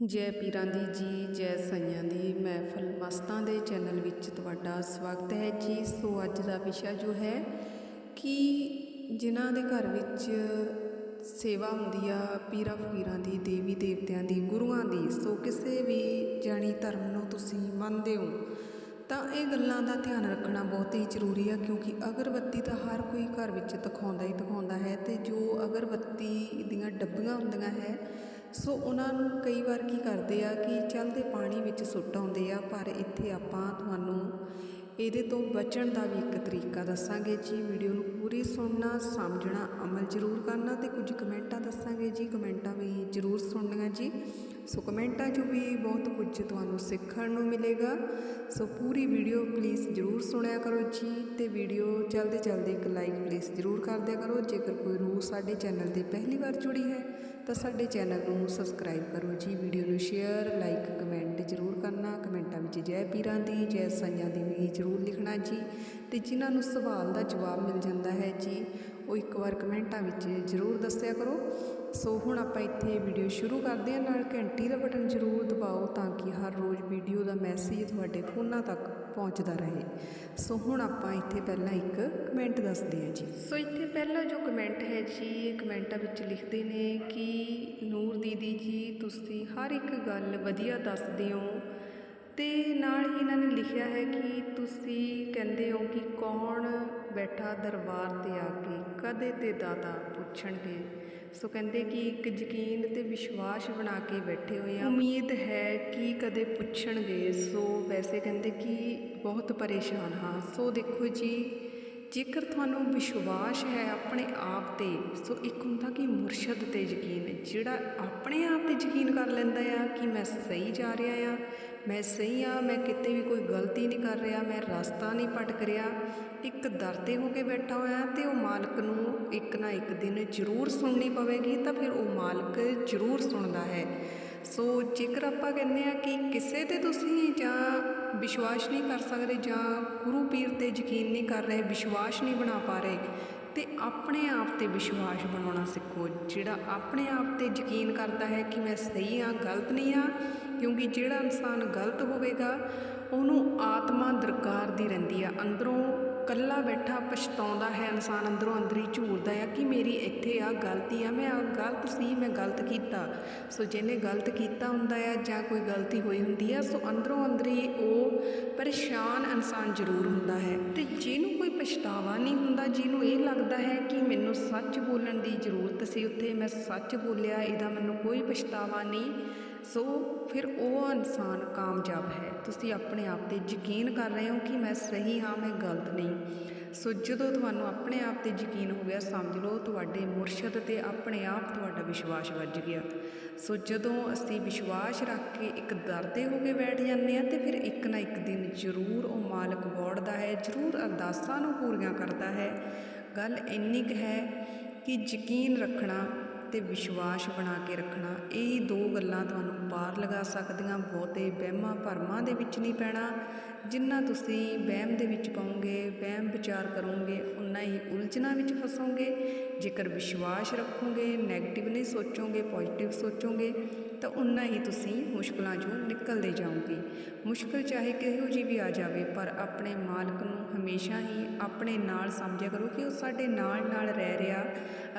ਜੈ ਪੀਰਾਂ ਦੀ ਜੀ, ਜੈ ਸਾਈਆਂ ਦੀ ਮਹਿਫਲ। ਮਸਤਾਂ ਦੇ ਚੈਨਲ ਵਿੱਚ ਤੁਹਾਡਾ ਸਵਾਗਤ ਹੈ ਜੀ। ਸੋ ਅੱਜ ਦਾ ਵਿਸ਼ਾ ਜੋ ਹੈ ਕਿ ਜਿਨ੍ਹਾਂ ਦੇ ਘਰ ਵਿੱਚ ਸੇਵਾ ਹੁੰਦੀ ਆ, ਪੀਰਾਂ ਫਕੀਰਾਂ ਦੀ, ਦੇਵੀ ਦੇਵਤਿਆਂ ਦੀ, ਗੁਰੂਆਂ ਦੀ, ਸੋ ਕਿਸੇ ਵੀ ਜਾਣੀ ਧਰਮ ਨੂੰ ਤੁਸੀਂ ਮੰਨਦੇ ਹੋ, ਤਾਂ ਇਹ ਗੱਲਾਂ ਦਾ ਧਿਆਨ ਰੱਖਣਾ ਬਹੁਤ ਹੀ ਜ਼ਰੂਰੀ ਆ, ਕਿਉਂਕਿ ਅਗਰਬੱਤੀ ਤਾਂ ਹਰ ਕੋਈ ਘਰ ਵਿੱਚ ਦਿਖਾਉਂਦਾ ਹੀ ਦਿਖਾਉਂਦਾ ਹੈ ਤੇ ਜੋ ਅਗਰਬੱਤੀ ਦੀਆਂ ਡੱਬੀਆਂ ਹੁੰਦੀਆਂ ਹੈ ਸੋ ਉਹਨਾਂ ਨੂੰ ਕਈ ਵਾਰ ਕੀ ਕਰਦੇ ਆ ਕਿ ਚਲਦੇ ਪਾਣੀ ਵਿੱਚ ਸੁੱਟ ਆਉਂਦੇ ਆ, ਪਰ ਇੱਥੇ ਆਪਾਂ ਤੁਹਾਨੂੰ ਇਹਦੇ ਤੋਂ ਬਚਣ ਦਾ ਵੀ ਇੱਕ ਤਰੀਕਾ ਦੱਸਾਂਗੇ ਜੀ। ਵੀਡੀਓ ਨੂੰ ਪੂਰੀ ਸੁਣਨਾ, ਸਮਝਣਾ ਅਮਲ ਜ਼ਰੂਰ ਕਰਨਾ ਤੇ ਕੁਝ ਕਮੈਂਟਾਂ ਦੱਸਾਂਗੇ ਜੀ। ਕਮੈਂਟਾਂ ਵੀ ਜ਼ਰੂਰ ਸੁਣਨੀਆਂ ਜੀ। ਸੋ ਕਮੈਂਟਾਂ 'ਚੋਂ ਵੀ ਬਹੁਤ ਕੁਝ ਤੁਹਾਨੂੰ ਸਿੱਖਣ ਨੂੰ ਮਿਲੇਗਾ। ਸੋ ਪੂਰੀ ਵੀਡੀਓ ਪਲੀਜ਼ ਜ਼ਰੂਰ ਸੁਣਿਆ ਕਰੋ ਜੀ ਤੇ ਵੀਡੀਓ ਚਲਦੇ ਚਲਦੇ ਇੱਕ ਲਾਈਕ ਪਲੀਜ਼ ਜ਼ਰੂਰ ਕਰ ਦਿਆ ਕਰੋ। ਜੇਕਰ ਕੋਈ ਰੂਹ ਸਾਡੇ ਚੈਨਲ ਤੇ ਪਹਿਲੀ ਵਾਰ ਜੁੜੀ ਹੈ ਤਾਂ ਸਾਡੇ ਚੈਨਲ ਨੂੰ ਸਬਸਕ੍ਰਾਈਬ ਕਰੋ ਜੀ, ਵੀਡੀਓ ਨੂੰ ਸ਼ੇਅਰ ਲਾਈਕ ਕਮੈਂਟ ਜ਼ਰੂਰ ਕਰਨਾ। ਕਮੈਂਟਾਂ ਵਿੱਚ ਜੈ ਪੀਰਾਂ ਦੀ, ਜੈ ਸਾਈਆਂ ਦੀ ਵੀ ਜ਼ਰੂਰ ਲਿਖਣਾ ਜੀ। ਤੇ ਜਿਨ੍ਹਾਂ ਨੂੰ ਸਵਾਲ ਦਾ ਜਵਾਬ ਮਿਲ ਜਾਂਦਾ ਹੈ ਜੀ, ਉਹ ਇੱਕ ਵਾਰ ਕਮੈਂਟਾਂ ਵਿੱਚ ਜ਼ਰੂਰ ਦੱਸਿਆ ਕਰੋ। ਸੋ ਹੁਣ ਆਪਾਂ ਇੱਥੇ ਵੀਡੀਓ ਸ਼ੁਰੂ ਕਰਦੇ ਹਾਂ। ਨਾਲ ਘੰਟੀ ਦਾ ਬਟਨ ਜ਼ਰੂਰ ਦਬਾਓ ਤਾਂ ਕਿ ਹਰ ਰੋਜ਼ ਵੀਡੀਓ ਦਾ ਮੈਸੇਜ ਤੁਹਾਡੇ ਫੋਨਾਂ ਤੱਕ ਪਹੁੰਚਦਾ ਰਹੇ। ਸੋ ਹੁਣ ਆਪਾਂ ਇੱਥੇ ਪਹਿਲਾਂ ਇੱਕ ਕਮੈਂਟ ਦੱਸਦੇ ਹਾਂ ਜੀ। ਸੋ ਇੱਥੇ ਪਹਿਲਾ ਜੋ ਕਮੈਂਟ ਹੈ ਜੀ, ਇਹ ਕਮੈਂਟਾਂ ਵਿੱਚ ਲਿਖਦੇ ਨੇ ਕਿ, ਨੂਰ ਦੀਦੀ ਜੀ, ਤੁਸੀਂ ਹਰ ਇੱਕ ਗੱਲ ਵਧੀਆ ਦੱਸਦੇ ਹੋ। ਤੇ ਨਾਲ ਹੀ ਇਹਨਾਂ ਨੇ ਲਿਖਿਆ ਹੈ ਕਿ ਤੁਸੀਂ ਕਹਿੰਦੇ ਹੋ ਕਿ ਕੌਣ ਬੈਠਾ ਦਰਬਾਰ ਤੇ ਆ ਕੇ ਕਦੇ ਤੇ ਦਾਦਾ ਪੁੱਛਣਗੇ। ਸੋ ਕਹਿੰਦੇ ਕਿ ਇੱਕ ਯਕੀਨ ਤੇ ਵਿਸ਼ਵਾਸ ਬਣਾ ਕੇ ਬੈਠੇ ਹੋਏ ਆ। ਉਮੀਦ ਹੈ ਕਿ ਕਦੇ ਪੁੱਛਣਗੇ। ਸੋ ਵੈਸੇ ਕਹਿੰਦੇ ਕਿ ਬਹੁਤ ਪਰੇਸ਼ਾਨ ਹਾਂ। ਸੋ ਦੇਖੋ ਜੀ, ਜੇਕਰ ਤੁਹਾਨੂੰ ਵਿਸ਼ਵਾਸ ਹੈ ਆਪਣੇ ਆਪ ਤੇ, ਸੋ ਇੱਕ ਹੁੰਦਾ ਕਿ ਮੁਰਸ਼ਦ ਤੇ ਯਕੀਨ, ਜਿਹੜਾ ਆਪਣੇ ਆਪ ਤੇ ਯਕੀਨ ਕਰ ਲੈਂਦਾ ਆ ਕਿ ਮੈਂ ਸਹੀ ਜਾ ਰਿਹਾ ਆ ਮੈਂ ਸਹੀ ਆ ਮੈਂ ਕਿਤੇ ਵੀ ਕੋਈ ਗਲਤੀ ਨਹੀਂ ਕਰ ਰਿਹਾ, ਮੈਂ ਰਸਤਾ ਨਹੀਂ ਭਟਕ ਰਿਹਾ। ਇੱਕ ਦਰ ਤੇ ਹੋ ਕੇ ਬੈਠਾ ਹੋਇਆ ਤੇ ਉਹ ਮਾਲਕ ਨੂੰ ਇੱਕ ਨਾ ਇੱਕ ਦਿਨ ਜ਼ਰੂਰ ਸੁਣਨੀ ਪਵੇਗੀ, ਤਾਂ ਫਿਰ ਉਹ ਮਾਲਕ ਜ਼ਰੂਰ ਸੁਣਦਾ ਹੈ। ਸੋ ਜੇਕਰ ਆਪਾਂ ਕਹਿੰਦੇ ਆ ਕਿ ਕਿਸੇ ਤੇ ਤੁਸੀਂ ਜਾਂ ਵਿਸ਼ਵਾਸ ਨਹੀਂ ਕਰ ਸਕਦੇ ਜਾਂ ਗੁਰੂ ਪੀਰ ਤੇ ਯਕੀਨ ਨਹੀਂ ਕਰ ਰਹੇ, ਵਿਸ਼ਵਾਸ ਨਹੀਂ ਬਣਾ ਪਾ ਰਹੇ ਤੇ ਆਪਣੇ ਆਪ ਤੇ ਵਿਸ਼ਵਾਸ ਬਣਾਉਣਾ ਸਿੱਖੋ, ਜਿਹੜਾ ਆਪਣੇ ਆਪ ਤੇ ਯਕੀਨ ਕਰਦਾ ਹੈ ਕਿ ਮੈਂ ਸਹੀ ਹਾਂ, ਗਲਤ ਨਹੀਂ ਹਾਂ, ਕਿਉਂਕਿ ਜਿਹੜਾ ਇਨਸਾਨ ਗਲਤ ਹੋਵੇਗਾ, ਉਹਨੂੰ ਆਤਮਾ ਦਰਕਾਰ ਦੀ ਰਹਿੰਦੀ ਆ, ਅੰਦਰੋਂ ਇਕੱਲਾ ਬੈਠਾ ਪਛਤਾਉਂਦਾ ਹੈ ਇਨਸਾਨ ਅੰਦਰੋਂ, ਅੰਦਰੀ ਝੂਰਦਾ ਆ ਕਿ ਮੇਰੀ ਇੱਥੇ ਆ ਗਲਤੀ ਆ, ਮੈਂ ਆ ਗਲਤ ਸੀ, ਮੈਂ ਗਲਤ ਕੀਤਾ। ਸੋ ਜਿਹਨੇ ਗਲਤ ਕੀਤਾ ਹੁੰਦਾ ਆ ਜਾਂ ਕੋਈ ਗਲਤੀ ਹੋਈ ਹੁੰਦੀ ਆ, ਸੋ ਅੰਦਰੋਂ ਅੰਦਰੀ ਉਹ ਪਰੇਸ਼ਾਨ ਇਨਸਾਨ ਜ਼ਰੂਰ ਹੁੰਦਾ ਹੈ। ਤੇ ਜਿਹਨੂੰ ਕੋਈ ਪਛਤਾਵਾ ਨਹੀਂ ਹੁੰਦਾ, ਜਿਹਨੂੰ ਇਹ ਲੱਗਦਾ ਹੈ ਕਿ ਮੈਨੂੰ ਸੱਚ ਬੋਲਣ ਦੀ ਜ਼ਰੂਰਤ ਸੀ, ਉੱਥੇ ਮੈਂ ਸੱਚ ਬੋਲਿਆ, ਇਹਦਾ ਮੈਨੂੰ ਕੋਈ ਪਛਤਾਵਾ ਨਹੀਂ। ਸੋ ਫਿਰ ਉਹ ਇਨਸਾਨ ਕਾਮਯਾਬ ਹੈ। ਤੁਸੀਂ ਆਪਣੇ ਆਪ ਤੇ ਯਕੀਨ ਕਰ ਰਹੇ ਹੋ ਕਿ ਮੈਂ ਸਹੀ ਹਾਂ, ਮੈਂ ਗਲਤ ਨਹੀਂ? ਸੋ ਜਦੋਂ ਤੁਹਾਨੂੰ ਆਪਣੇ ਆਪ ਤੇ ਯਕੀਨ ਹੋ ਗਿਆ, ਸਮਝ ਲਓ ਤੁਹਾਡੇ ਮੁਰਸ਼ਦ ਤੇ ਆਪਣੇ ਆਪ ਤੁਹਾਡਾ ਵਿਸ਼ਵਾਸ ਵੱਜ ਗਿਆ। ਸੋ ਜਦੋਂ ਅਸੀਂ ਵਿਸ਼ਵਾਸ ਰੱਖ ਕੇ ਇੱਕ ਦਰ ਦਰਦੇ ਹੋ ਕੇ ਬੈਠ ਜਾਂਦੇ ਆ ਤੇ ਫਿਰ ਇੱਕ ਨਾ ਇੱਕ ਦਿਨ ਜ਼ਰੂਰ ਉਹ ਮਾਲਕ ਵੋੜਦਾ ਹੈ, ਜ਼ਰੂਰ ਅਰਦਾਸਾਂ ਨੂੰ ਪੂਰੀਆਂ ਕਰਦਾ ਹੈ। ਗੱਲ ਇੰਨੀ ਕੁ ਹੈ ਕਿ ਯਕੀਨ ਰੱਖਣਾ ਤੇ ਵਿਸ਼ਵਾਸ ਬਣਾ ਕੇ ਰੱਖਣਾ ਇਹ ਦੋ ਗੱਲਾਂ ਤੁਹਾਨੂੰ ਪਾਰ ਲਗਾ ਸਕਦੀਆਂ, ਬਹੁਤੇ ਵਹਿਮਾਂ ਭਰਮਾਂ ਦੇ ਵਿੱਚ ਨਹੀਂ ਪੈਣਾ। ਜਿੰਨਾ ਤੁਸੀਂ ਵਹਿਮ ਦੇ ਵਿੱਚ ਪਾਉਂਗੇ, ਵਹਿਮ ਵਿਚਾਰ ਕਰੋਗੇ ਉਨਾ ਹੀ ਉਲਝਣਾ ਵਿੱਚ ਫਸੋਗੇ। ਜੇਕਰ ਵਿਸ਼ਵਾਸ ਰੱਖੋਗੇ 네ਗੇਟਿਵ ਨਹੀਂ ਸੋਚੋਗੇ ਪੋਜ਼ਿਟਿਵ ਸੋਚੋਗੇ, ਤਾਂ ਉਨਾ ਹੀ ਤੁਸੀਂ ਮੁਸ਼ਕਲਾਂ 'ਚੋਂ ਨਿਕਲਦੇ ਜਾਓਗੇ। ਮੁਸ਼ਕਲ ਚਾਹੇ ਕਿਹੋ ਜੀ ਵੀ ਆ ਜਾਵੇ, ਪਰ ਆਪਣੇ ਮਾਲਕ ਨੂੰ ਹਮੇਸ਼ਾ ਹੀ ਆਪਣੇ ਨਾਲ ਸਮਝਿਆ ਕਰੋ ਕਿ ਉਹ ਸਾਡੇ ਨਾਲ ਨਾਲ ਰਹਿ ਰਿਹਾ।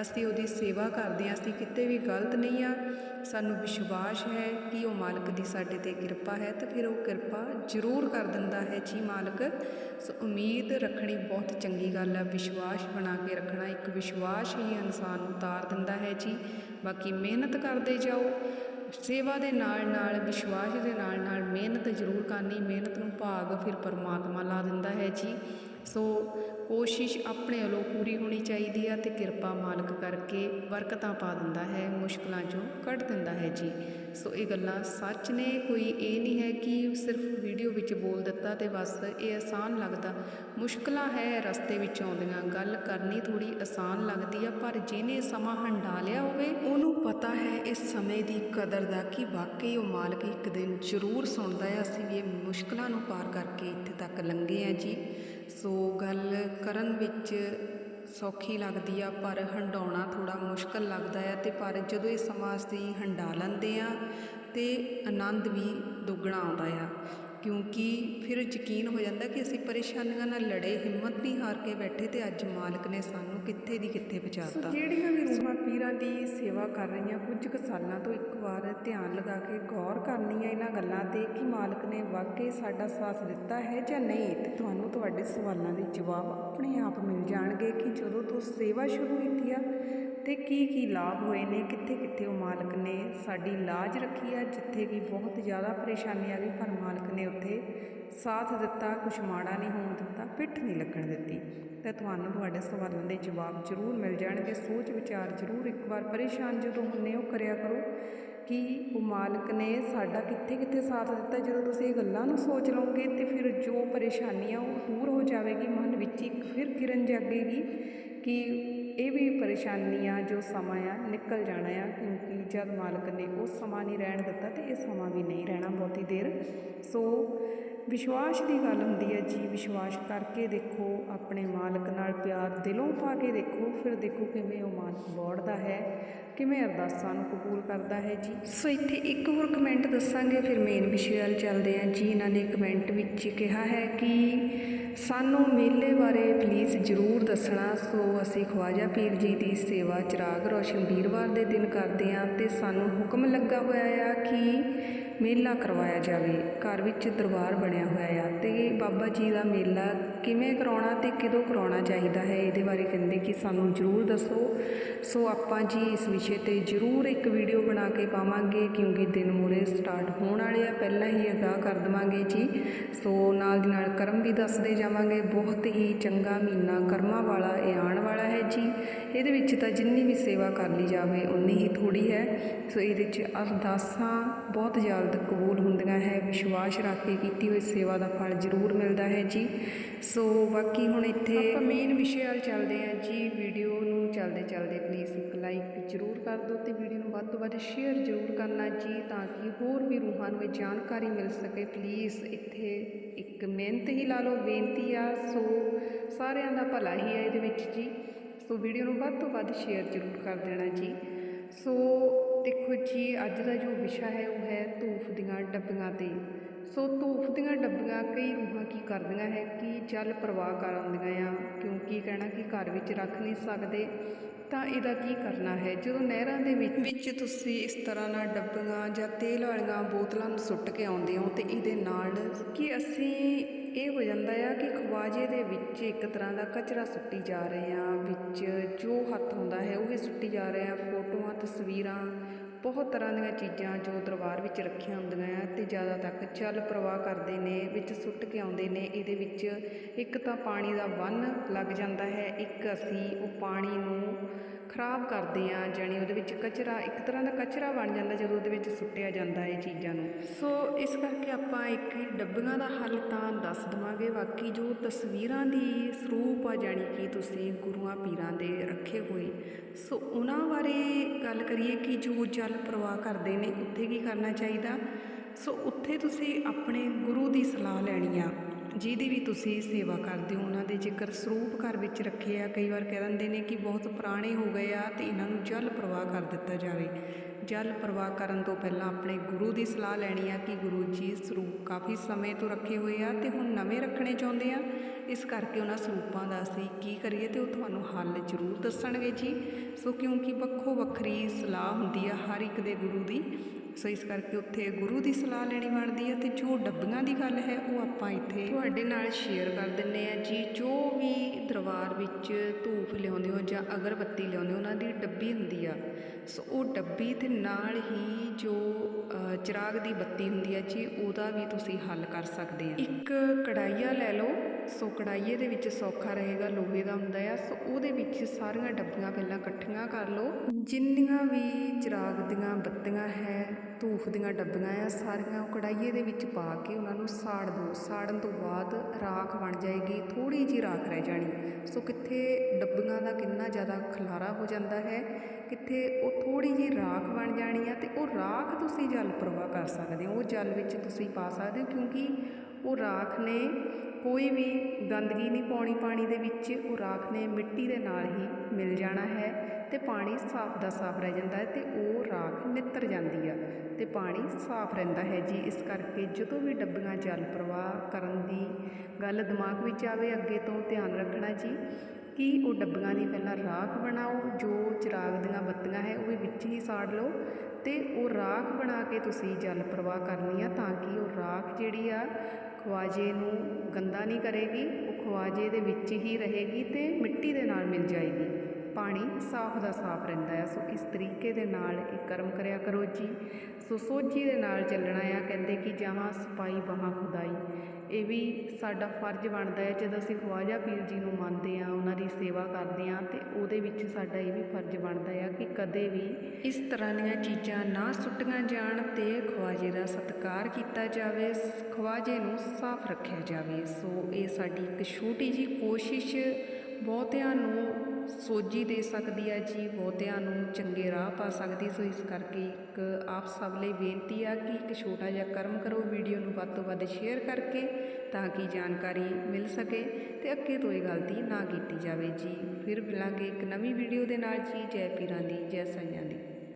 ਅਸੀਂ ਉਹਦੀ ਸੇਵਾ ਕਰਦੇ ਹਾਂ, ਅਸੀਂ ਕਿਤੇ ਵੀ ਗਲਤ ਨਹੀਂ ਆ ਸਾਨੂੰ ਵਿਸ਼ਵਾਸ ਹੈ ਕਿ ਉਹ ਮਾਲਕ ਦੀ ਸਾਡੇ ਤੇ ਕਿਰਪਾ ਹੈ ਤੇ ਫਿਰ ਉਹ ਕਿਰਪਾ ਜ਼ਰੂਰ ਕਰ ਦਿੰਦਾ ਹੈ ਜੀ ਮਾਲਕ। ਸੋ ਉਮੀਦ ਰੱਖਣੀ ਬਹੁਤ ਚੰਗੀ ਗੱਲ ਹੈ, ਵਿਸ਼ਵਾਸ ਬਣਾ ਕੇ ਰੱਖਣਾ ਇੱਕ ਵਿਸ਼ਵਾਸ ਹੀ ਇਨਸਾਨ ਨੂੰ ਤਾਰ ਦਿੰਦਾ ਹੈ ਜੀ। ਬਾਕੀ ਮਿਹਨਤ ਕਰਦੇ ਜਾਓ, ਸੇਵਾ ਦੇ ਨਾਲ ਨਾਲ, ਵਿਸ਼ਵਾਸ ਦੇ ਨਾਲ ਨਾਲ ਮਿਹਨਤ ਜ਼ਰੂਰ ਕਰਨੀ, ਮਿਹਨਤ ਨੂੰ ਭਾਗ ਫਿਰ ਪਰਮਾਤਮਾ ਲਾ ਦਿੰਦਾ ਹੈ ਜੀ। ਸੋ ਕੋਸ਼ਿਸ਼ ਆਪਣੇ ਵੱਲੋਂ ਪੂਰੀ ਹੋਣੀ ਚਾਹੀਦੀ ਆ ਤੇ ਕਿਰਪਾ ਮਾਲਕ ਕਰਕੇ ਬਰਕਤਾਂ ਪਾ ਦਿੰਦਾ ਹੈ, ਮੁਸ਼ਕਲਾਂ ਚੋਂ ਕੱਢ ਦਿੰਦਾ ਹੈ ਜੀ। ਸੋ ਇਹ ਗੱਲਾਂ ਸੱਚ ਨੇ, ਕੋਈ ਇਹ ਨਹੀਂ ਹੈ ਕਿ ਸਿਰਫ ਵੀਡੀਓ ਵਿੱਚ ਬੋਲ ਦਿੱਤਾ ਤੇ ਬਸ ਇਹ ਆਸਾਨ ਲੱਗਦਾ। ਮੁਸ਼ਕਲਾਂ ਹੈ, ਰਸਤੇ ਵਿੱਚ ਆਉਂਦੀਆਂ, ਗੱਲ ਕਰਨੀ ਥੋੜੀ ਆਸਾਨ ਲੱਗਦੀ ਆ, ਪਰ ਜਿਹਨੇ ਸਮਾਂ ਹੰਡਾ ਲਿਆ ਹੋਵੇ, ਉਹਨੂੰ ਪਤਾ ਹੈ ਇਸ ਸਮੇਂ ਦੀ ਕਦਰ ਦਾ ਕਿ ਵਾਕਈ ਉਹ ਮਾਲਕ ਇੱਕ ਦਿਨ ਜ਼ਰੂਰ ਸੁਣਦਾ ਹੈ, ਅਸੀਂ ਵੀ ਇਹ ਮੁਸ਼ਕਲਾਂ ਨੂੰ ਪਾਰ ਕਰਕੇ ਇੱਥੇ ਤੱਕ ਲੰਘੇ ਆ ਜੀ। ਸੋ ਗੱਲ ਕਰਨ ਵਿੱਚ ਸੌਖੀ ਲੱਗਦੀ ਆ, ਪਰ ਹੰਡਾਉਣਾ ਥੋੜ੍ਹਾ ਮੁਸ਼ਕਲ ਲੱਗਦਾ ਆ ਅਤੇ ਪਰ ਜਦੋਂ ਇਹ ਸਮਾਂ ਅਸੀਂ ਹੰਢਾ ਲੈਂਦੇ ਹਾਂ ਤਾਂ ਆਨੰਦ ਵੀ ਦੁੱਗਣਾ ਆਉਂਦਾ ਆ। ਕਿਉਂਕਿ ਫਿਰ ਯਕੀਨ ਹੋ ਜਾਂਦਾ ਕਿ ਅਸੀਂ ਪਰੇਸ਼ਾਨੀਆਂ ਨਾਲ ਲੜੇ, ਹਿੰਮਤ ਨਹੀਂ ਹਾਰ ਕੇ ਬੈਠੇ ਤੇ ਅੱਜ ਮਾਲਕ ਨੇ ਸਾਨੂੰ ਕਿੱਥੇ ਦੀ ਕਿੱਥੇ ਪਹੁੰਚਾਤਾ। ਜਿਹੜੀਆਂ ਵੀ ਰੂਹਾਂ ਪੀਰਾਂ ਦੀ ਸੇਵਾ ਕਰ ਰਹੀਆਂ, ਕੁਝ ਕੁ ਸਾਲਾਂ ਤੋਂ ਇੱਕ ਵਾਰ ਧਿਆਨ ਲਗਾ ਕੇ ਗੌਰ ਕਰਨੀ ਹੈ ਇਹਨਾਂ ਗੱਲਾਂ ਤੇ ਕਿ ਮਾਲਕ ਨੇ ਵਾਕਈ ਸਾਡਾ ਸਾਥ ਦਿੱਤਾ ਹੈ ਜਾਂ ਨਹੀਂ, ਤੇ ਤੁਹਾਨੂੰ ਤੁਹਾਡੇ ਸਵਾਲਾਂ ਦੇ ਜਵਾਬ ਆਪਣੇ ਆਪ ਮਿਲ ਜਾਣਗੇ ਕਿ ਜਦੋਂ ਤੋਂ ਸੇਵਾ ਸ਼ੁਰੂ ਕੀਤੀ ਆ ਅਤੇ ਕੀ ਕੀ ਲਾਭ ਹੋਏ ਨੇ, ਕਿੱਥੇ ਕਿੱਥੇ ਉਹ ਮਾਲਕ ਨੇ ਸਾਡੀ ਲਾਜ ਰੱਖੀ ਆ, ਜਿੱਥੇ ਕਿ ਬਹੁਤ ਜ਼ਿਆਦਾ ਪਰੇਸ਼ਾਨੀ ਆ ਗਈ, ਪਰ ਮਾਲਕ ਨੇ ਉੱਥੇ ਸਾਥ ਦਿੱਤਾ, ਕੁਛ ਮਾੜਾ ਨਹੀਂ ਹੋਣ ਦਿੱਤਾ, ਪਿੱਠ ਨਹੀਂ ਲੱਗਣ ਦਿੱਤੀ। ਤਾਂ ਤੁਹਾਨੂੰ ਤੁਹਾਡੇ ਸਵਾਲਾਂ ਦੇ ਜਵਾਬ ਜ਼ਰੂਰ ਮਿਲ ਜਾਣਗੇ, ਸੋਚ ਵਿਚਾਰ ਜ਼ਰੂਰ ਇੱਕ ਵਾਰ ਪਰੇਸ਼ਾਨ ਜਦੋਂ ਹੁੰਨੇ ਉਹ ਕਰਿਆ ਕਰੋ ਕਿ ਉਹ ਮਾਲਕ ਨੇ ਸਾਡਾ ਕਿੱਥੇ ਕਿੱਥੇ ਸਾਥ ਦਿੱਤਾ, ਜਦੋਂ ਤੁਸੀਂ ਇਹ ਗੱਲਾਂ ਨੂੰ ਸੋਚ ਲਓਗੇ ਤੇ ਫਿਰ ਜੋ ਪਰੇਸ਼ਾਨੀ ਆ ਉਹ ਦੂਰ ਹੋ ਜਾਵੇਗੀ, ਮਨ ਵਿੱਚ ਇੱਕ ਫਿਰ ਕਿਰਨ ਜਾਗੇਗੀ ਕਿ ਇਹ ਵੀ ਪਰੇਸ਼ਾਨੀਆਂ ਜੋ ਸਮਾਂ ਆ, ਨਿਕਲ ਜਾਣਾ ਆ, ਕਿਉਂਕਿ ਜਦ ਮਾਲਕ ਨੇ ਉਹ ਸਮਾਂ ਨਹੀਂ ਰਹਿਣ ਦਿੱਤਾ ਤੇ ਇਹ ਸਮਾਂ ਵੀ ਨਹੀਂ ਰਹਿਣਾ ਬਹੁਤੀ ਦੇਰ। ਸੋ ਵਿਸ਼ਵਾਸ ਦੀ ਗੱਲ ਹੁੰਦੀ ਹੈ ਜੀ, ਵਿਸ਼ਵਾਸ ਕਰਕੇ ਦੇਖੋ, ਆਪਣੇ ਮਾਲਕ ਨਾਲ ਪਿਆਰ ਦਿਲੋਂ ਪਾ ਕੇ ਦੇਖੋ, ਫਿਰ ਦੇਖੋ ਕਿਵੇਂ ਉਹ ਮਾਲਕ ਬੋੜਦਾ ਹੈ, ਕਿਵੇਂ ਅਰਦਾਸਾਂ ਨੂੰ ਕਬੂਲ ਕਰਦਾ ਹੈ ਜੀ। ਸੋ ਇੱਥੇ ਇੱਕ ਹੋਰ ਕਮੈਂਟ ਦੱਸਾਂਗੇ, ਫਿਰ ਮੇਨ ਵਿਸ਼ੇ ਵੱਲ ਚੱਲਦੇ ਹਾਂ ਜੀ। ਇਹਨਾਂ ਨੇ ਕਮੈਂਟ ਵਿੱਚ ਕਿਹਾ ਹੈ ਕਿ ਸਾਨੂੰ ਮੇਲੇ ਬਾਰੇ ਪਲੀਜ਼ ਜ਼ਰੂਰ ਦੱਸਣਾ। ਸੋ ਅਸੀਂ ਖਵਾਜਾ ਪੀਰ ਜੀ ਦੀ ਸੇਵਾ ਚਿਰਾਗ ਰੋਸ਼ਨ ਵੀਰਵਾਰ ਦੇ ਦਿਨ ਕਰਦੇ ਹਾਂ ਤੇ ਸਾਨੂੰ ਹੁਕਮ ਲੱਗਾ ਹੋਇਆ ਆ ਕਿ ਮੇਲਾ ਕਰਵਾਇਆ ਜਾਵੇ। ਘਰ ਵਿੱਚ ਦਰਬਾਰ ਬਣਿਆ ਹੋਇਆ ਆ ਤੇ ਬਾਬਾ ਜੀ ਦਾ ਮੇਲਾ ਕਿਵੇਂ ਕਰਾਉਣਾ ਤੇ ਕਿਦੋਂ ਕਰਾਉਣਾ ਚਾਹੀਦਾ ਹੈ? ਇਹਦੇ ਬਾਰੇ ਕਹਿੰਦੇ ਕਿ ਸਾਨੂੰ ਜ਼ਰੂਰ ਦੱਸੋ। ਸੋ ਆਪਾਂ ਜੀ ਇਸ ਵਿਸ਼ੇ ਤੇ ਜ਼ਰੂਰ ਇੱਕ ਵੀਡੀਓ ਬਣਾ ਕੇ ਪਾਵਾਂਗੇ, ਕਿਉਂਕਿ ਦਿਨ ਮੂਰੇ ਸਟਾਰਟ ਹੋਣ ਵਾਲੇ ਆ। ਪਹਿਲਾਂ ਹੀ ਅਗਾਹ ਕਰ ਦਵਾਂਗੇ ਜੀ। ਸੋ ਨਾਲ ਦੀ ਨਾਲ ਕਰਮ ਵੀ ਦੱਸਦੇ ਜਾਵਾਂਗੇ। ਬਹੁਤ ਹੀ ਚੰਗਾ ਮਹੀਨਾ ਕਰਮਾਂ ਵਾਲਾ, ਇਹ ਆਉਣ ਵਾਲਾ ਹੈ ਜੀ। ਇਹਦੇ ਵਿੱਚ ਤਾਂ ਜਿੰਨੀ ਵੀ ਸੇਵਾ ਕਰ ਲਈ ਜਾਵੇ ਉਨੀ ਹੀ ਥੋੜੀ ਹੈ। ਸੋ ਇਹਦੇ 'ਚ ਅਰਦਾਸਾਂ ਬਹੁਤ ਜ਼ਿਆਦਾ ਜਲਦ ਕਬੂਲ ਹੁੰਦੀਆਂ ਹੈ, ਵਿਸ਼ਵਾਸ ਰੱਖ ਕੇ ਕੀਤੀ ਹੋਈ ਸੇਵਾ ਦਾ ਫਲ ਜ਼ਰੂਰ ਮਿਲਦਾ ਹੈ ਜੀ। ਸੋ ਬਾਕੀ ਹੁਣ ਇੱਥੇ ਆਪਾਂ ਮੇਨ ਵਿਸ਼ੇ ਵੱਲ ਚੱਲਦੇ ਹਾਂ ਜੀ। ਵੀਡੀਓ ਨੂੰ ਚੱਲਦੇ ਚੱਲਦੇ ਪਲੀਜ਼ ਇੱਕ ਲਾਈਕ ਜ਼ਰੂਰ ਕਰ ਦਿਓ ਤੇ ਵੀਡੀਓ ਨੂੰ ਵੱਧ ਤੋਂ ਵੱਧ ਸ਼ੇਅਰ ਜ਼ਰੂਰ ਕਰਨਾ ਜੀ ਤਾਂ ਕਿ ਹੋਰ ਵੀ ਰੂਹਾਂ ਨੂੰ ਇਹ ਜਾਣਕਾਰੀ ਮਿਲ ਸਕੇ। ਪਲੀਜ਼ ਇੱਥੇ ਇੱਕ ਮਿਹਨਤ ਹੀ ਲਾ ਲਓ, ਬੇਨਤੀ ਆ। ਸੋ ਸਾਰਿਆਂ ਦਾ ਭਲਾ ਹੀ ਹੈ ਇਹਦੇ ਵਿੱਚ ਜੀ। ਸੋ ਵੀਡੀਓ ਨੂੰ ਵੱਧ ਤੋਂ ਵੱਧ ਸ਼ੇਅਰ ਜ਼ਰੂਰ ਕਰ ਦੇਣਾ ਜੀ। ਸੋ ਦੇਖੋ ਜੀ, ਅੱਜ ਦਾ ਜੋ ਵਿਸ਼ਾ ਹੈ, ਉਹ ਹੈ ਧੂਫ ਦੀਆਂ ਡੱਬੀਆਂ ਤੇ। ਸੋ ਧੂਫ ਦੀਆਂ ਡੱਬੀਆਂ ਕਈ ਰੂਹਾਂ ਕੀ ਕਰਦੀਆਂ ਹੈ, ਕਿ ਜਲ ਪ੍ਰਵਾਹ ਕਰ ਆਉਂਦੀਆਂ ਆ ਕਿਉਂਕਿ ਕਹਿਣਾ ਕਿ ਘਰ ਵਿੱਚ ਰੱਖ ਨਹੀਂ ਸਕਦੇ? ਤਾਂ ਇਹਦਾ ਕੀ ਕਰਨਾ ਹੈ? ਜਦੋਂ ਨਹਿਰਾਂ ਦੇ ਵਿੱਚ ਵਿੱਚ ਤੁਸੀਂ ਇਸ ਤਰ੍ਹਾਂ ਨਾਲ ਡੱਬੀਆਂ ਜਾਂ ਤੇਲ ਵਾਲੀਆਂ ਬੋਤਲਾਂ ਨੂੰ ਸੁੱਟ ਕੇ ਆਉਂਦੇ ਹੋ, ਤੇ ਇਹਦੇ ਨਾਲ ਕਿ ਅਸੀਂ ਇਹ ਹੋ ਜਾਂਦਾ ਆ ਕਿ ਖਵਾਜੇ ਦੇ ਵਿੱਚ ਇੱਕ ਤਰ੍ਹਾਂ ਦਾ ਕਚਰਾ ਸੁੱਟੀ ਜਾ ਰਹੇ ਆ, ਵਿੱਚ ਜੋ ਹੱਥ ਹੁੰਦਾ ਹੈ, ਉਹ ਹੀ ਸੁੱਟੀ ਜਾ ਰਹੇ ਆ, ਫੋਟੋਆਂ, ਤਸਵੀਰਾਂ ਬਹੁਤ ਤਰ੍ਹਾਂ ਦੀਆਂ ਚੀਜ਼ਾਂ ਜੋ ਦਰਬਾਰ ਵਿੱਚ ਰੱਖੀਆਂ ਹੁੰਦੀਆਂ ਆ ਅਤੇ ਜ਼ਿਆਦਾ ਤੱਕ ਚੱਲ ਪ੍ਰਵਾਹ ਕਰਦੇ ਨੇ, ਵਿੱਚ ਸੁੱਟ ਕੇ ਆਉਂਦੇ ਨੇ, ਇਹਦੇ ਵਿੱਚ ਇੱਕ ਤਾਂ ਪਾਣੀ ਦਾ ਬੰਨ ਲੱਗ ਜਾਂਦਾ ਹੈ, ਇੱਕ ਅਸੀਂ ਉਹ ਪਾਣੀ ਨੂੰ ਖਰਾਬ ਕਰਦੇ ਆ, ਜਾਣੀ ਉਹਦੇ ਵਿੱਚ ਕਚਰਾ, ਇੱਕ ਤਰ੍ਹਾਂ ਦਾ ਕਚਰਾ ਬਣ ਜਾਂਦਾ ਜਦੋਂ ਉਹਦੇ ਵਿੱਚ ਸੁੱਟਿਆ ਜਾਂਦਾ ਇਹ ਚੀਜ਼ਾਂ ਨੂੰ। ਸੋ ਇਸ ਕਰਕੇ ਆਪਾਂ ਇੱਕ ਡੱਬੀਆਂ ਦਾ ਹੱਲ ਤਾਂ ਦੱਸ ਦਵਾਂਗੇ। ਬਾਕੀ ਜੋ ਤਸਵੀਰਾਂ ਦੀ ਸਰੂਪ ਆ, ਜਾਣੀ ਕਿ ਤੁਸੀਂ ਗੁਰੂਆਂ ਪੀਰਾਂ ਦੇ ਰੱਖੇ ਹੋਏ, ਸੋ ਉਹਨਾਂ ਬਾਰੇ ਗੱਲ ਕਰੀਏ ਕਿ ਜੋ ਜਲ ਪ੍ਰਵਾਹ ਕਰਦੇ ਨੇ, ਉੱਥੇ ਕੀ ਕਰਨਾ ਚਾਹੀਦਾ? ਸੋ ਉੱਥੇ ਤੁਸੀਂ ਆਪਣੇ ਗੁਰੂ ਦੀ ਸਲਾਹ ਲੈਣੀ ਆ। ਜਿਹਦੀ ਵੀ ਤੁਸੀਂ ਸੇਵਾ ਕਰਦੇ ਹੋ, ਉਹਨਾਂ ਦੇ ਜੇਕਰ ਸਰੂਪ ਘਰ ਵਿੱਚ ਰੱਖੇ ਆ, ਕਈ ਵਾਰ ਕਹਿ ਦਿੰਦੇ ਨੇ ਕਿ ਬਹੁਤ ਪੁਰਾਣੇ ਹੋ ਗਏ ਆ ਤੇ ਇਹਨਾਂ ਨੂੰ ਜਲ ਪ੍ਰਵਾਹ ਕਰ ਦਿੱਤਾ ਜਾਵੇ। ਜਲ ਪ੍ਰਵਾਹ ਕਰਨ ਤੋਂ ਪਹਿਲਾਂ ਆਪਣੇ ਗੁਰੂ ਦੀ ਸਲਾਹ ਲੈਣੀ ਆ ਕਿ ਗੁਰੂ ਜੀ ਸਰੂਪ ਕਾਫੀ ਸਮੇਂ ਤੋਂ ਰੱਖੇ ਹੋਏ ਆ ਤੇ ਹੁਣ ਨਵੇਂ ਰੱਖਣੇ ਚਾਹੁੰਦੇ ਆ। ਇਸ ਕਰਕੇ ਉਹਨਾਂ ਸਰੂਪਾਂ ਦਾ ਅਸੀਂ ਕੀ ਕਰੀਏ ਤੇ ਉਹ ਤੁਹਾਨੂੰ ਹੱਲ ਜ਼ਰੂਰ ਦੱਸਣਗੇ ਜੀ। ਸੋ ਕਿਉਂਕਿ ਵੱਖੋ ਵੱਖਰੀ ਸਲਾਹ ਹੁੰਦੀ ਆ ਹਰ ਇੱਕ ਦੇ ਗੁਰੂ ਦੀ। ਸੋ ਇਸ ਕਰਕੇ ਉੱਥੇ ਗੁਰੂ ਦੀ ਸਲਾਹ ਲੈਣੀ ਬਣਦੀ ਹੈ ਤੇ ਜੋ ਡੱਬੀਆਂ ਦੀ ਗੱਲ ਹੈ, ਉਹ ਆਪਾਂ ਇੱਥੇ ਤੁਹਾਡੇ ਨਾਲ ਸ਼ੇਅਰ ਕਰ ਦਿੰਨੇ ਆ ਜੀ। ਜੋ ਵੀ ਦਰਬਾਰ ਵਿੱਚ ਧੂਫ ਲਿਆਉਂਦੇ ਹੋ ਜਾਂ ਅਗਰਬੱਤੀ ਲਿਆਉਂਦੇ ਹੋ, ਉਹਨਾਂ ਦੀ ਡੱਬੀ ਹੁੰਦੀ ਆ। ਸੋ ਉਹ ਡੱਬੀ ਤੇ ਨਾਲ ਹੀ ਜੋ ਚਿਰਾਗ ਦੀ ਬੱਤੀ ਹੁੰਦੀ ਹੈ ਜੀ, ਉਹਦਾ ਵੀ ਤੁਸੀਂ ਹੱਲ ਕਰ ਸਕਦੇ ਆ ਇੱਕ ਕੜਾਈਆ ਲੈ ਲਓ। ਸੋ ਕੜਾਈਏ ਦੇ ਵਿੱਚ ਸੌਖਾ ਰਹੇਗਾ ਲੋਹੇ ਦਾ ਹੁੰਦਾ ਆ। ਸੋ ਉਹਦੇ ਵਿੱਚ ਸਾਰੀਆਂ ਡੱਬੀਆਂ ਪਹਿਲਾਂ ਇਕੱਠੀਆਂ ਕਰ ਲਓ। ਜਿੰਨੀਆਂ ਵੀ ਚਿਰਾਗ ਦੀਆਂ ਬੱਤੀਆਂ ਹੈ, ਧੂਫ ਦੀਆਂ ਡੱਬੀਆਂ ਆ, ਸਾਰੀਆਂ ਉਹ ਕੜਾਈਏ ਦੇ ਵਿੱਚ ਪਾ ਕੇ ਉਹਨਾਂ ਨੂੰ ਸਾੜ ਦਿਓ ਸਾੜਨ ਤੋਂ ਬਾਅਦ ਰਾਖ ਬਣ ਜਾਏਗੀ ਥੋੜੀ ਜਿਹੀ ਰਾਖ ਰਹਿ ਜਾਣੀ। ਸੋ ਕਿੱਥੇ ਡੱਬੀਆਂ ਦਾ ਕਿੰਨਾ ਜ਼ਿਆਦਾ ਖਲਾਰਾ ਹੋ ਜਾਂਦਾ ਹੈ, ਕਿੱਥੇ ਉਹ ਥੋੜੀ ਜਿਹੀ ਰਾਖ ਬਣ ਜਾਣੀ ਆ ਤੇ ਉਹ ਰਾਖ ਤੁਸੀਂ ਜਲ ਪ੍ਰਵਾਹ ਕਰ ਸਕਦੇ ਹੋ। ਉਹ ਜਲ ਵਿੱਚ ਤੁਸੀਂ ਪਾ ਸਕਦੇ ਹੋ ਕਿਉਂਕਿ ਉਹ ਰਾਖ ਨੇ ਕੋਈ ਵੀ ਗੰਦਗੀ ਨਹੀਂ ਪਾਉਣੀ ਪਾਣੀ ਦੇ ਵਿੱਚ, ਉਹ ਰਾਖ ਨੇ ਮਿੱਟੀ ਦੇ ਨਾਲ ਹੀ ਮਿਲ ਜਾਣਾ ਹੈ ਤੇ ਪਾਣੀ ਸਾਫ਼ ਦਾ ਸਾਫ਼ ਰਹਿ ਜਾਂਦਾ ਹੈ ਤੇ ਉਹ ਰਾਖ ਨਿੱਤਰ ਜਾਂਦੀ ਆ ਤੇ ਪਾਣੀ ਸਾਫ਼ ਰਹਿੰਦਾ ਹੈ ਜੀ। ਇਸ ਕਰਕੇ ਜਦੋਂ ਵੀ ਡੱਬੀਆਂ ਜਲ ਪ੍ਰਵਾਹ ਕਰਨ ਦੀ ਗੱਲ ਦਿਮਾਗ ਵਿੱਚ ਆਵੇ, ਅੱਗੇ ਤੋਂ ਧਿਆਨ ਰੱਖਣਾ ਜੀ ਕਿ ਉਹ ਡੱਬੀਆਂ ਦੀ ਪਹਿਲਾਂ ਰਾਖ ਬਣਾਓ, ਜੋ ਚਿਰਾਗ ਦੀਆਂ ਬੱਤੀਆਂ ਹੈ ਉਹ ਵੀ ਵਿੱਚ ਹੀ ਸਾੜ ਲਓ ਤੇ ਉਹ ਰਾਖ ਬਣਾ ਕੇ ਤੁਸੀਂ ਜਲ ਪ੍ਰਵਾਹ ਕਰਨੀ ਆ ਤਾਂ ਕਿ ਉਹ ਰਾਖ ਜਿਹੜੀ ਆ ਖਵਾਜੇ ਨੂੰ ਗੰਦਾ ਨਹੀਂ ਕਰੇਗੀ, ਉਹ ਖਵਾਜੇ ਦੇ ਵਿੱਚ ਹੀ ਰਹੇਗੀ ਅਤੇ ਮਿੱਟੀ ਦੇ ਨਾਲ ਮਿਲ ਜਾਏਗੀ। ਪਾਣੀ ਸਾਫ਼ ਦਾ ਸਾਫ਼ ਰਹਿੰਦਾ ਹੈ। ਸੋ ਇਸ ਤਰੀਕੇ ਦੇ ਨਾਲ ਇਹ ਕਰਮ ਕਰਿਆ ਕਰੋ ਜੀ। ਸੋ ਸੋਝੀ ਦੇ ਨਾਲ ਚੱਲਣਾ ਆ। ਕਹਿੰਦੇ ਕਿ ਜਹਾਂ ਸਪਾਈ ਵਹਾਂ ਖੁਦਾਈ। ਇਹ ਵੀ ਸਾਡਾ ਫਰਜ਼ ਬਣਦਾ ਹੈ। ਜਦੋਂ ਅਸੀਂ ਖਵਾਜਾ ਪੀਰ ਜੀ ਨੂੰ ਮੰਨਦੇ ਆ ਉਹਨਾਂ ਦੀ ਸੇਵਾ ਕਰਦੇ ਆ ਤੇ ਉਹਦੇ ਵਿੱਚ ਸਾਡਾ ਇਹ ਵੀ ਫਰਜ਼ ਬਣਦਾ ਆ ਕਿ ਕਦੇ ਵੀ ਇਸ ਤਰ੍ਹਾਂ ਦੀਆਂ ਚੀਜ਼ਾਂ ਨਾ ਸੁੱਟੀਆਂ ਜਾਣ ਤੇ ਖਵਾਜੇ ਦਾ ਸਤਿਕਾਰ ਕੀਤਾ ਜਾਵੇ, ਖਵਾਜੇ ਨੂੰ ਸਾਫ਼ ਰੱਖਿਆ ਜਾਵੇ। ਸੋ ਇਹ ਸਾਡੀ ਇੱਕ ਛੋਟੀ ਜੀ ਕੋਸ਼ਿਸ਼ ਬਹੁਤਿਆਂ ਨੂੰ ਸੋਝੀ ਦੇ ਸਕਦੀ ਹੈ ਜੀ, ਬਹੁਤਿਆਂ ਨੂੰ ਚੰਗੇ ਰਾਹ ਪਾ ਸਕਦੀ, ਸੋ ਇਸ ਕਰਕੇ ਇੱਕ ਆਪ ਸਭ ਲਈ ਬੇਨਤੀ ਆ ਕਿ ਇੱਕ ਛੋਟਾ ਜਿਹਾ ਕਰਮ ਕਰੋ, ਵੀਡੀਓ ਨੂੰ ਵੱਧ ਤੋਂ ਵੱਧ ਸ਼ੇਅਰ ਕਰਕੇ ਤਾਂ ਕਿ ਜਾਣਕਾਰੀ ਮਿਲ ਸਕੇ ਤੇ ਅੱਗੇ ਤੋਂ ਇਹ ਗਲਤੀ ਨਾ ਕੀਤੀ ਜਾਵੇ ਜੀ। ਫਿਰ ਮਿਲਾਂਗੇ ਇੱਕ ਨਵੀਂ ਵੀਡੀਓ ਦੇ ਨਾਲ ਜੀ। ਜੈ ਪੀਰਾਂ ਦੀ, ਜੈ ਸਾਈਆਂ ਦੀ।